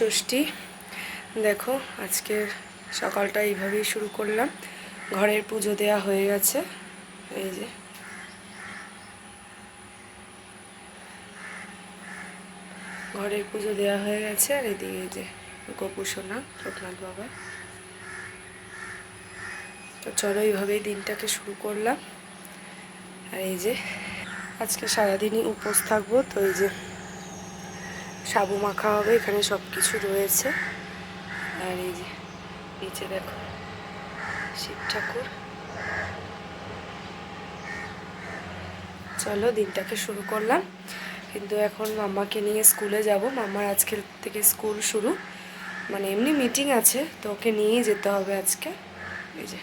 ষষ্ঠী। দেখো, আজকে সকালটা এইভাবেই শুরু করলাম। ঘরের পুজো দেয়া হয়ে গেছে। এই যে। ঘরের পুজো দেওয়া হয়ে গেছে, আর এদিকে যে গোপু সোনা লোকনাথ বাবা। তো চলো এইভাবেই দিনটাকে শুরু করলাম। আর এই যে, আজকে সারাদিনই উপোস থাকব, তো এই যে সাবু মাখা হবে, এখানে সব কিছু রয়েছে। আর এই যে নিচে দেখো, শিব ঠাকুর। চলো, দিনটাকে শুরু করলাম। কিন্তু এখন মাম্মাকে নিয়ে স্কুলে যাব। মাম্মার আজকের থেকে স্কুল শুরু। মানে এমনি মিটিং আছে, তো ওকে নিয়েই যেতে হবে আজকে। এই যে,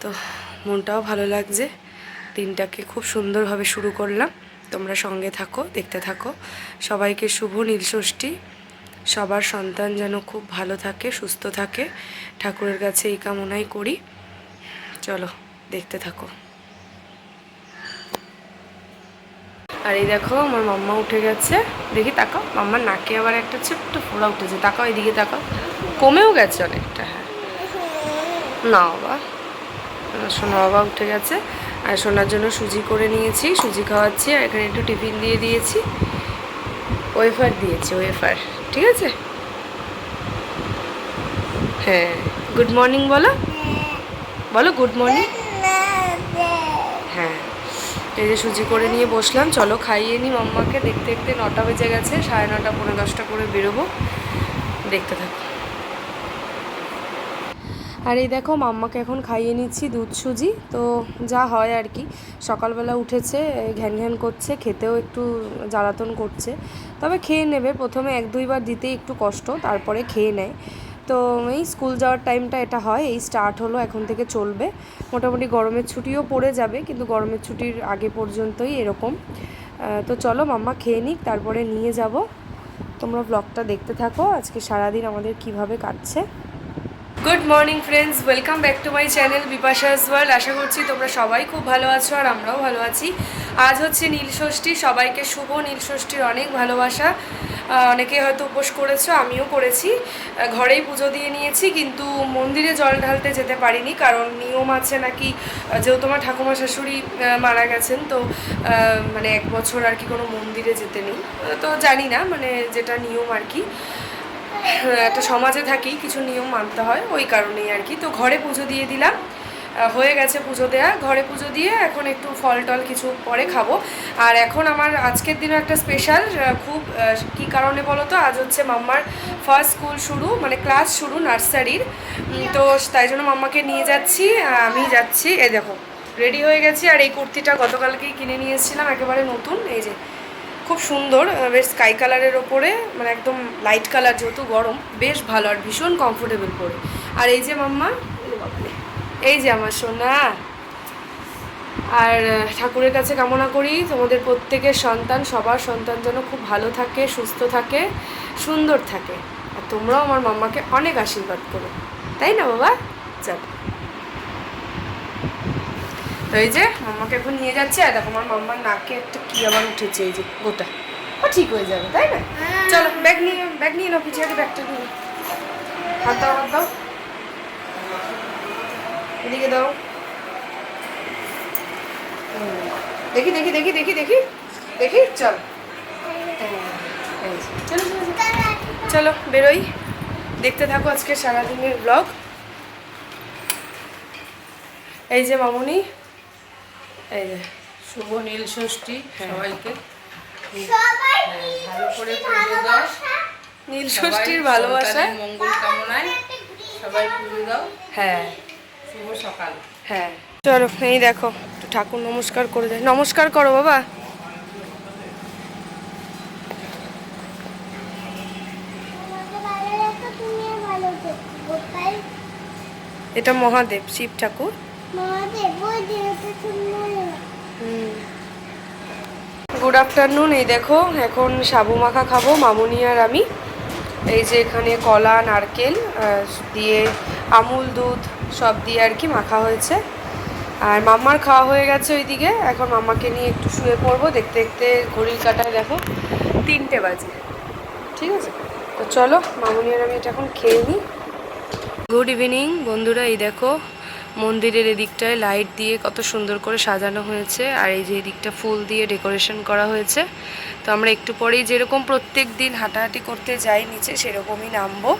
তো মনটাও ভালো লাগছে। দিনটাকে খুব সুন্দরভাবে শুরু করলাম। তোমরা সঙ্গে থাকো, দেখতে থাকো। সবাইকে শুভ নীলষষ্ঠী সবার সন্তান যেন খুব ভালো থাকে, সুস্থ থাকে। ঠাকুরের কাছে এই কামনাই করি। চলো, দেখতে থাকো। আর এই দেখো, আমার মাম্মা উঠে গেছে। দেখি তাকাও, মাম্মার নাকে আবার একটা ছোট্ট ফোড়া উঠেছে। তাকাও এদিকে, তাকাও। কমেও গেছে অনেকটা হ্যাঁ। না বাবা, শোনো, বাবা উঠে গেছে। আর সোনার জন্য সুজি করে নিয়েছি, সুজি খাওয়াচ্ছি, আর এখানে একটু টিফিন দিয়ে দিয়েছি। ওয়েফার দিয়েছি, ওয়েফার, ঠিক আছে? হ্যাঁ গুড মর্নিং বলো। বলো গুড মর্নিং। হ্যাঁ এই যে সুজি করে নিয়ে বসলাম, চলো খাইয়ে নি। মাম্মাকে দেখতে দেখতে নটা বেজে গেছে, সাড়ে নটা পনেরো দশটা করে বেরোবো। দেখতে থাকো। আর এই দেখো মাম্মাকে এখন খাইয়ে নিচ্ছি দুধ সুজি। তো যা হয় আর কি, সকালবেলা উঠেছে, ঘ্যান ঘ্যান করছে, খেতেও একটু জ্বালাতন করছে। তবে খেয়ে নেবে, প্রথমে এক দুইবার দিতেই একটু কষ্ট, তারপরে খেয়ে নেয়। তো এই স্কুল যাওয়ার টাইমটা এটা হয়, এই স্টার্ট হলো, এখন থেকে চলবে। মোটামুটি গরমের ছুটিও পড়ে যাবে, কিন্তু গরমের ছুটির আগে পর্যন্তই এরকম। তো চলো মাম্মা খেয়ে নিক, তারপরে নিয়ে যাব। তোমরা ব্লগটা দেখতে থাকো, আজকে সারাদিন আমাদের কীভাবে কাটছে। Good morning friends welcome back to my channel Bipasha's world আশা করছি তোমরা সবাই খুব ভালো আছো আর আমরাও ভালো আছি। আজ হচ্ছে নীলষষ্ঠী সবাইকে শুভ নীলষষ্ঠীর অনেক ভালোবাসা। অনেকে হয়তো উপোস করেছ, আমিও করেছি। ঘরেই পুজো দিয়ে নিয়েছি, কিন্তু মন্দিরে জল ঢালতে যেতে পারিনি, কারণ নিয়ম আছে নাকি যেহেতু আমার ঠাকুমা শাশুড়ি মারা গেছেন, তো মানে এক বছর আর কি কোনো মন্দিরে যেতে নেই। তো জানি না মানে যেটা নিয়ম আর কি। একটা সমাজে থাকি, কিছু নিয়ম মানতে হয়, ওই কারণেই আর কি। তো ঘরে পুজো দিয়ে দিলাম। হয়ে গেছে পুজো দেয়া। ঘরে পুজো দিয়ে এখন একটু ফল টল কিছু পরে খাব। আর এখন আমার আজকের দিনও একটা স্পেশাল খুব কি কারণে বলো তো আজ হচ্ছে মাম্মার ফার্স্ট স্কুল শুরু মানে ক্লাস শুরু নার্সারির তো তাই জন্য মাম্মাকে নিয়ে যাচ্ছি, আমি যাচ্ছি। এ দেখো রেডি হয়ে গেছি। আর এই কুর্তিটা গতকালকেই কিনে নিয়ে এসেছিলাম, একেবারে নতুন। এই যে খুব সুন্দর বেশ স্কাই কালারের ওপরে মানে একদম লাইট কালার যেহেতু গরম, বেশ ভালো আর ভীষণ কমফোর্টেবল পরে। আর এই যে মাম্মা, এই যে আমার সোনা। আর ঠাকুরের কাছে কামনা করি, তোমাদের প্রত্যেকের সন্তান, সবার সন্তান যেন খুব ভালো থাকে, সুস্থ থাকে, সুন্দর থাকে। আর তোমরাও আমার মাম্মাকে অনেক আশীর্বাদ করো। তাই না বাবা? চল। তো এই যে মাম্মাকে এখন নিয়ে যাচ্ছে আর দেখো আমার মাম্মার নাকে একটা কি আবার উঠেছে এই যে গোটা। ও ঠিক হয়ে যাবে তাই না? চলো ব্যাগ নিয়ে ব্যাগ নিয়ে নাও পিছিয়ে ব্যাগটা নিয়ে। হাত দাও হাত দাও। এদিকে দাও। দেখি দেখি দেখি দেখি দেখি। দেখি হ্যাঁ, চলো, চলো। চলো। বেরোই। দেখতে থাকো আজকে সারাদিনের ব্লগ এই যে মামুনি এই যে শুভ নীল ষষ্ঠী হ্যাঁ। সবাইকে। ভালো করে পুজো দাও। নীল ষষ্ঠীর ভালোবাসা। মঙ্গল কামনায় সবাই পুজো দাও। হ্যাঁ। শুভ সকাল। হ্যাঁ। চলো এই দেখো ঠাকুর নমস্কার করে দেয়। নমস্কার করো বাবা। এটা মহাদেব শিব ঠাকুর। গুড আফটারনুন এই দেখো, এখন সাবু মাখা খাব, মামুনি আর আমি। এই যে এখানে কলা, নারকেল দিয়ে আমুল, দুধ, সব দিয়ে আর কি মাখা হয়েছে। আর মাম্মার খাওয়া হয়ে গেছে ওইদিকে, এখন মাম্মাকে নিয়ে একটু শুয়ে পড়ব, দেখতে দেখতে ঘড়ির কাটায় দেখো, তিনটে বাজে। ঠিক আছে? তো চলো, মামুনি আর আমি এটা এখন খেয়ে নিই। গুড ইভিনিং বন্ধুরা, এই দেখো মন্দিরের এদিকটায় লাইট দিয়ে কত সুন্দর করে সাজানো হয়েছে, আর এই যে এদিকটা ফুল দিয়ে ডেকোরেশন করা হয়েছে। তো আমরা একটু পরেই যেরকম প্রত্যেক দিন হাঁটাহাঁটি করতে যাই, নিচে সেরকমই নামবো।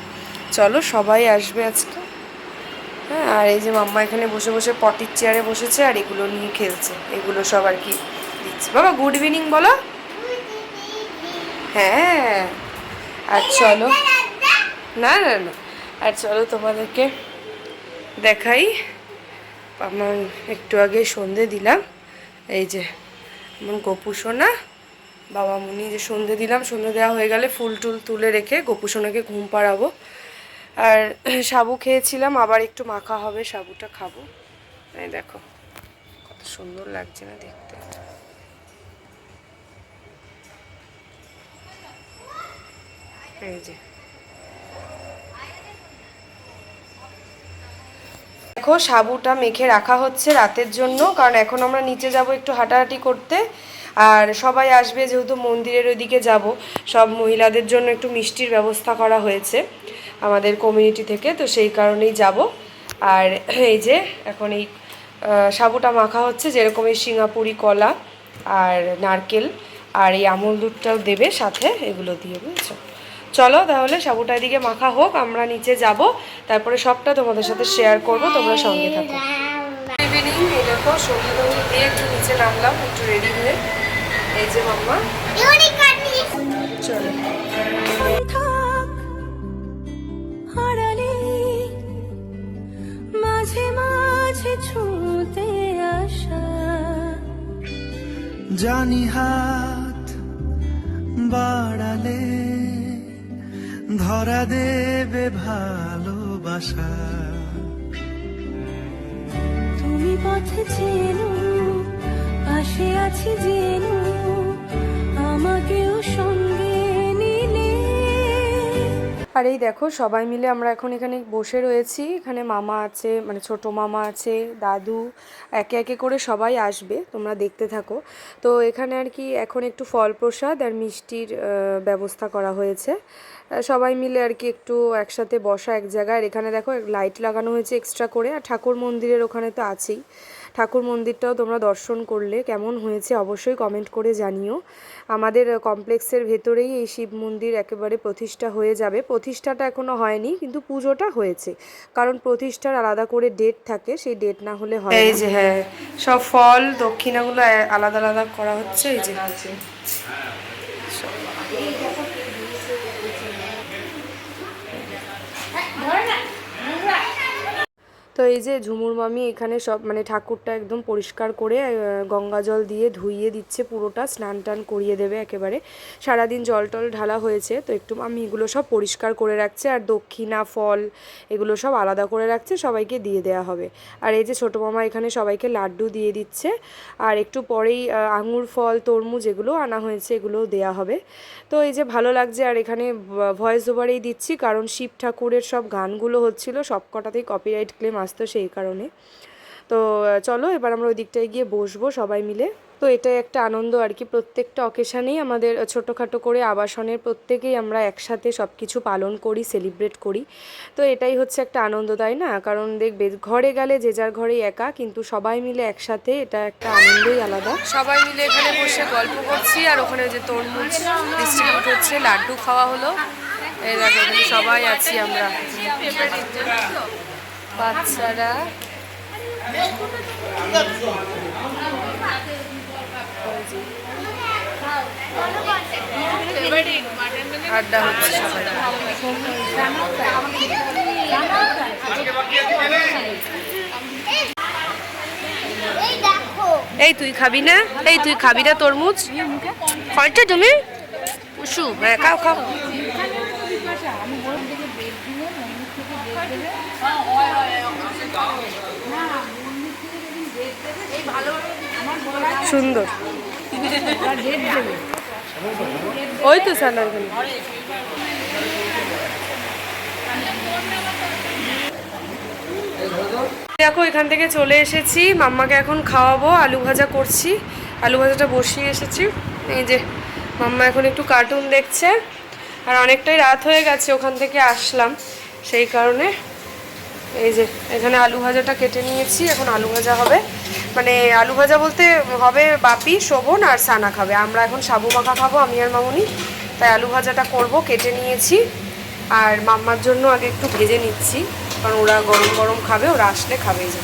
চলো, সবাই আসবে আজকে। হ্যাঁ আর এই যে মাম্মা এখানে বসে বসে পটির চেয়ারে বসেছে, আর এগুলো নিয়ে খেলছে। এগুলো সব আর কি দিচ্ছে। বাবা গুড ইভিনিং বলো। হ্যাঁ আর চলো। না না না। আর চলো তোমাদেরকে দেখাই। আমার একটু আগে সন্ধে দিলাম। এই যে, আমার গপু সোনা, বাবা মুনি যে সন্ধে দিলাম, সন্ধে দেওয়া হয়ে গেলে ফুল টুল তুলে রেখে গপু সোনাকে ঘুম পাড়াবো। আর সাবু খেয়েছিলাম, আবার একটু মাখা হবে, সাবুটা খাব। এই দেখো, কত সুন্দর লাগছে না দেখতে। এই যে দেখো সাবুটা মেখে রাখা হচ্ছে রাতের জন্য, কারণ এখন আমরা নিচে যাব একটু হাঁটাহাঁটি করতে। আর সবাই আসবে যেহেতু মন্দিরের ওইদিকে যাব, সব মহিলাদের জন্য একটু মিষ্টির ব্যবস্থা করা হয়েছে আমাদের কমিউনিটি থেকে, তো সেই কারণেই যাব। আর এই যে এখন এই সাবুটা মাখা হচ্ছে, যেরকম এই সিঙ্গাপুরি কলা আর নারকেল আর এই আমল দুধটাও দেবে সাথে, এগুলো দিয়ে, বুঝছ? চলো তাহলে সাবুটা এদিকে মাখা হোক, আমরা নিচে যাব, তারপরে সবটা তোমাদের সাথে শেয়ার করব, তোমরা সঙ্গে থাকো। দেখো দিয়ে একটু নামলাম, একটু রেডি হয়ে। এই যে মাঝে মাঝে ছুঁতে আসা জানি হাত বাড়ালে ধরা দেবে ভালোবাসা। তুমি পথে চেনো পাশে আছি জেনো আর এই দেখো, সবাই মিলে আমরা এখন এখানে বসে রয়েছি। এখানে মামা আছে মানে ছোট মামা আছে, দাদু, একে একে করে সবাই আসবে, তোমরা দেখতে থাকো। তো এখানে আর কি এখন একটু ফল প্রসাদ আর মিষ্টির ব্যবস্থা করা হয়েছে। সবাই মিলে আর কি একটু একসাথে বসা এক জায়গায়। এখানে দেখো, লাইট লাগানো হয়েছে এক্সট্রা করে। আর ঠাকুর মন্দিরের ওখানে তো আছেই। ঠাকুর মন্দিরটাও তোমরা দর্শন করলে কেমন হয়েছে অবশ্যই কমেন্ট করে জানিও। আমাদের কমপ্লেক্সের ভেতরেই এই শিব মন্দির একেবারে প্রতিষ্ঠা হয়ে যাবে। প্রতিষ্ঠাটা এখনও হয়নি কিন্তু পুজোটা হয়েছে। কারণ প্রতিষ্ঠার আলাদা করে ডেট থাকে সেই ডেট না হলে হয় এই যে হ্যাঁ সব ফল দক্ষিণাগুলো আলাদা আলাদা করা হচ্ছে এই যে। তো এই যে ঝুমুর মামি এখানে সব মানে ঠাকুরটা একদম পরিষ্কার করে গঙ্গা জল দিয়ে ধুইয়ে দিচ্ছে পুরোটা, স্নান টান করিয়ে দেবে একেবারে। সারাদিন জল টল ঢালা হয়েছে, তো একটু মামি এগুলো সব পরিষ্কার করে রাখছে, আর দক্ষিণা, ফল এগুলো সব আলাদা করে রাখছে, সবাইকে দিয়ে দেওয়া হবে। আর এই যে ছোটো মামা এখানে সবাইকে লাড্ডু দিয়ে দিচ্ছে, আর একটু পরেই আঙুর ফল, তরমুজ এগুলো আনা হয়েছে, এগুলোও দেওয়া হবে। তো এই যে ভালো লাগছে, আর এখানে ভয়েস ওভারেই দিচ্ছি, কারণ শিব ঠাকুরের সব গানগুলো হচ্ছিল সব কটাতেই কপিরাইট ক্লেম আসতো সেই কারণে। তো, চলো এবার আমরা ওই দিকটায় গিয়ে বসবো সবাই মিলে। তো এটাই একটা আনন্দ আর কি, প্রত্যেকটা অকেশানেই আমাদের ছোটোখাটো করে আবাসনের প্রত্যেকেই আমরা একসাথে সব কিছু পালন করি সেলিব্রেট করি। তো এটাই হচ্ছে একটা আনন্দ, তাই না? কারণ দেখবে, ঘরে গেলে যে যার ঘরে একা, কিন্তু সবাই মিলে একসাথে এটা একটা আনন্দই আলাদা। সবাই মিলে এখানে বসে গল্প করছি, আর ওখানে যে তরমুজ ডিস্ট্রিবিউট হচ্ছে, লাড্ডু খাওয়া হলো। সবাই আছি আমরা। বাচ্চারা। আড্ডা হচ্ছে এই তুই খাবি না? এই তুই খাবি না তরমুজ? কয়টা তুমি উসু হ্যাঁ খাও খাও। সুন্দর। ওই তো স্যালার দেখো, এখান থেকে চলে এসেছি। মাম্মাকে এখন খাওয়াবো, আলু ভাজা করছি। আলু ভাজাটা বসিয়ে এসেছি। এই যে, মাম্মা এখন একটু কার্টুন দেখছে। আর অনেকটাই রাত হয়ে গেছে, ওখান থেকে আসলাম। সেই কারণে এই যে, এখানে আলু ভাজাটা কেটে নিয়েছি, এখন আলু ভাজা হবে। মানে আলু ভাজা বলতে হবে বাপি, শোভন আর সানা খাবে। আমরা এখন সাবু মাখা খাব, আমি আর মামুনি। তাই আলু ভাজাটা করব, কেটে নিয়েছি। আর মাম্মার জন্য আগে একটু ভেজে নিচ্ছি, কারণ ওরা গরম গরম খাবে, ওরা আসলে খাবে যে।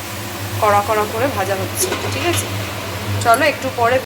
কড়া কড়া করে ভাজা হচ্ছে, ঠিক আছে? চলো একটু পরে